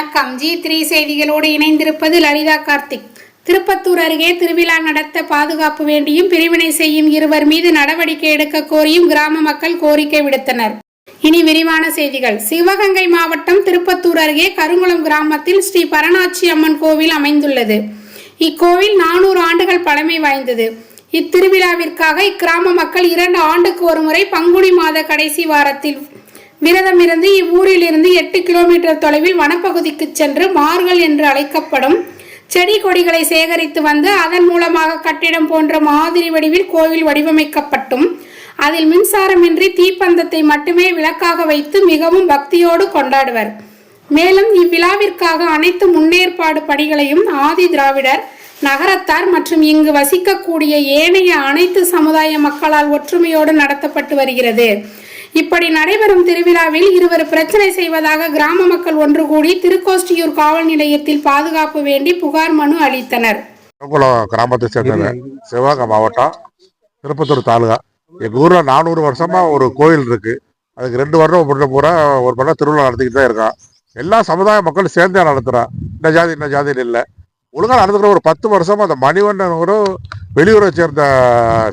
வணக்கம். G three செய்திகளோடு இணைந்திருப்பது லலிதா கார்த்திக். திருப்பத்தூர் அருகே திருவிழா நடத்த பாதுகாப்பு வேண்டியும் பிரிவினை செய்யும் இருவர் மீது நடவடிக்கை எடுக்க கோரியும் கிராம மக்கள் கோரிக்கை விடுத்தனர். இனி விரிவான செய்திகள். சிவகங்கை மாவட்டம் திருப்பத்தூர் அருகே கருங்குளம் கிராமத்தில் ஸ்ரீ பரணாச்சி அம்மன் கோவில் அமைந்துள்ளது. இக்கோவில் நானூறு ஆண்டுகள் பழமை வாய்ந்தது. இத்திருவிழாவிற்காக இக்கிராம மக்கள் இரண்டு ஆண்டுக்கு ஒருமுறை பங்குனி மாத கடைசி வாரத்தில் விரதமிருந்து இவ்வூரிலிருந்து எட்டு கிலோமீட்டர் தொலைவில் வனப்பகுதிக்கு சென்று மார்கள் என்று அழைக்கப்படும் செடி கொடிகளை சேகரித்து வந்து அதன் மூலமாக கட்டிடம் போன்ற மாதிரி வடிவில் கோவில் வடிவமைக்கப்பட்டும். அதில் மின்சாரமின்றி தீப்பந்தத்தை மட்டுமே விளக்காக வைத்து மிகவும் பக்தியோடு கொண்டாடுவர். மேலும் இவ்விழாவிற்காக அனைத்து முன்னேற்பாடு பணிகளையும் ஆதி திராவிடர் நகரத்தார் மற்றும் இங்கு வசிக்கக்கூடிய ஏனைய அனைத்து சமுதாய மக்களால் ஒற்றுமையோடு நடத்தப்பட்டு வருகிறது. இப்படி நடைபெறும் திருவிழாவில் இருவர் பிரச்சனை செய்வதாக கிராம மக்கள் ஒன்று கூடி திருக்கோஷ்டியூர் காவல் நிலையத்தில் பாதுகாப்பு வேண்டி புகார் மனு அளித்தனர். கிராமத்தை சேர்ந்தவன் சிவகங்கை மாவட்டம் திருப்பத்தூர் தாலுகா. எங்கள் ஊரில் நானூறு வருஷமா ஒரு கோயில் இருக்கு. அதுக்கு ரெண்டு வருடம் முன்ன பூரா ஒரு பண்ண திருவிழா நடத்திக்கிட்டு தான் இருக்கான். எல்லா சமுதாய மக்களும் சேர்ந்தே நடத்துகிறான் இந்த ஜாதி இந்த ஜாதின்னு இல்லை. ஒழுங்காக நடந்துக்கிற ஒரு பத்து வருஷமா அந்த மணிவண்ணன் ஒரு வெளியூரை சேர்ந்த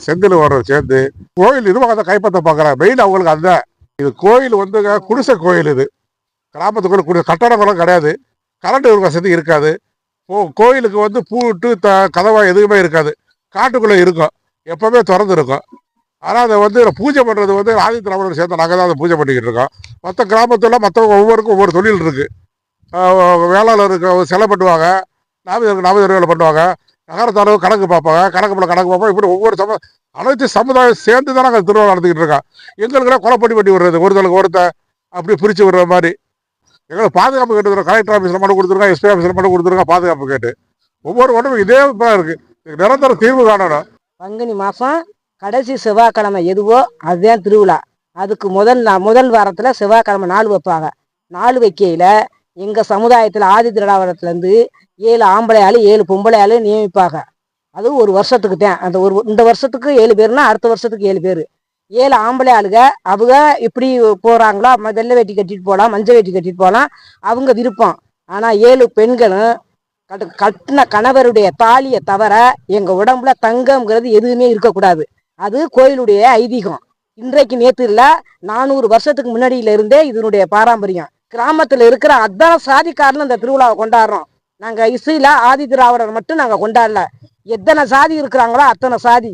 செந்தில் வர சேர்ந்து கோயில் நிர்வாகத்தை கைப்பற்ற பார்க்குறாங்க. மெயின் அவங்களுக்கு அந்த இது கோயில் வந்து குடிசை கோயில் இது. கிராமத்துக்குள்ள குடி கட்டடங்களும் கிடையாது. கரண்ட் வசதி இருக்காது. கோ- கோயிலுக்கு வந்து பூட்டு த கதவா எதுவுமே இருக்காது. காட்டுக்குள்ளே இருக்கும். எப்போவுமே திறந்து இருக்கும். ஆனால் அதை வந்து பூஜை பண்ணுறது வந்து ஆதி திராவிடர் சேர்ந்து நாங்கள் தான் அதை பூஜை பண்ணிக்கிட்டு இருக்கோம். மற்ற கிராமத்தில் மற்றவங்க ஒவ்வொருக்கும் ஒவ்வொரு தொழில் இருக்குது வேளாளருக்கு சிலை பண்ணுவாங்க. நாமதர் நாமதர் வேலை பண்ணுவாங்க. நகரத்தளவு கணக்கு பார்ப்பாங்க கணக்கு கணக்கு பார்ப்பாங்க. இப்படி ஒவ்வொரு சம அனைத்து சமுதாயம் சேர்ந்து தான் நாங்கள் திருவிழா நடத்திக்கிட்டு இருக்கோம். எங்களுக்கெல்லாம் கொலைப்படி பண்ணி விடுறது ஒருத்தருக்கு ஒருத்தர் அப்படி பிரித்து விடுற மாதிரி. எங்களை பாதுகாப்பு கேட்டு கலெக்டர் ஆஃபீஸில் மனு கொடுத்துருக்கோம் எஸ்பி ஆஃபீஸில் மட்டும் கொடுத்துருக்கோம் பாதுகாப்பு கேட்டு. ஒவ்வொரு உடம்பு இதே இருக்குது நிரந்தர தீர்வு காணணும். பங்குனி மாதம் கடைசி செவ்வாய்க்கிழமை எதுவோ அதுதான் திருவிழா. அதுக்கு முதல் முதல் வாரத்தில் செவ்வாய்க்கிழமை நாள் வைப்பாங்க. நாள் வைக்கையில் எங்கள் சமுதாயத்தில் ஆதி திராவிடத்துலேருந்து ஏழு ஆம்பளை ஆளு ஏழு பொம்பளை ஆளு நியமிப்பாங்க. அது ஒரு வருஷத்துக்கு தான். அந்த ஒரு இந்த வருஷத்துக்கு ஏழு பேர்னா அடுத்த வருஷத்துக்கு ஏழு பேர். ஏழு ஆம்பளை ஆளுக அவங்க எப்படி போகிறாங்களோ ம- வெள்ளை வேட்டி கட்டிட்டு போகலாம் மஞ்சள் வேட்டி கட்டிட்டு போகலாம் அவங்க விருப்பம். ஆனால் ஏழு பெண்களும் கட்டு கட்டின கணவருடைய தாலியை தவிர எங்கள் உடம்புல தங்கம்ங்கிறது எதுவுமே இருக்கக்கூடாது. அது கோயிலுடைய ஐதீகம். இன்றைக்கு நேற்று இல்லை நானூறு வருஷத்துக்கு முன்னாடியில இருந்தே இதனுடைய பாரம்பரியம். கிராமத்தில் இருக்கிற அத்தனை சாதிக்காரனும் இந்த திருவிழாவை கொண்டாடுறோம். நாங்க இசையில ஆதி திராவிடர் மட்டும் நாங்க கொண்டாடல. எத்தனை சாதி இருக்கிறாங்களோ அத்தனை சாதி.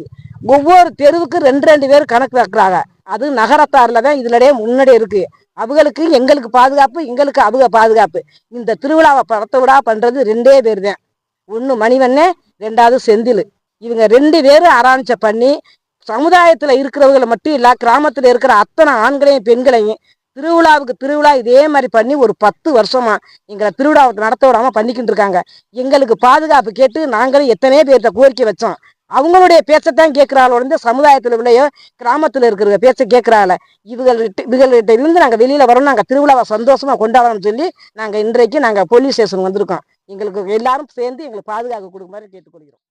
ஒவ்வொரு தெருவுக்கு ரெண்டு ரெண்டு பேர் கணக்கு வைக்கிறாங்க. அது நகரத்தார்ல தான் இதுலடைய முன்னாடி இருக்கு. அவங்களுக்கு எங்களுக்கு பாதுகாப்பு எங்களுக்கு அவங்க பாதுகாப்பு. இந்த திருவிழாவை படத்தை விடா பண்றது ரெண்டே பேர் தான். ஒன்று மணிவண்ணே ரெண்டாவது செந்தில். இவங்க ரெண்டு பேரும் ஆராய்ச்சி பண்ணி சமுதாயத்தில் இருக்கிறவங்களை மட்டும் இல்லை கிராமத்தில் இருக்கிற அத்தனை ஆண்களையும் பெண்களையும் திருவிழாவுக்கு திருவிழா இதே மாதிரி பண்ணி ஒரு பத்து வருஷமா எங்களை திருவிழாவை நடத்த விடாம பண்ணிக்கிட்டு இருக்காங்க. எங்களுக்கு பாதுகாப்பு கேட்டு நாங்களும் எத்தனையோ பேர்த்த கோரிக்கை வச்சோம். அவங்களுடைய பேச்சத்தான் கேட்கிறாள் உடனே சமுதாயத்தில் உள்ளயோ கிராமத்தில் இருக்கிற பேச்சை கேட்கிறாள். இவங்கள்ட்ட இவங்கள்ட்ட இருந்து நாங்கள் வெளியில வரோம் நாங்கள் திருவிழாவை சந்தோஷமா கொண்டாடணும்னு சொல்லி நாங்கள் இன்றைக்கு நாங்கள் போலீஸ் ஸ்டேஷன் வந்திருக்கோம். எங்களுக்கு எல்லாரும் சேர்ந்து எங்களுக்கு பாதுகாப்பு கொடுக்குமாறு கேட்டுக்கொள்கிறோம்.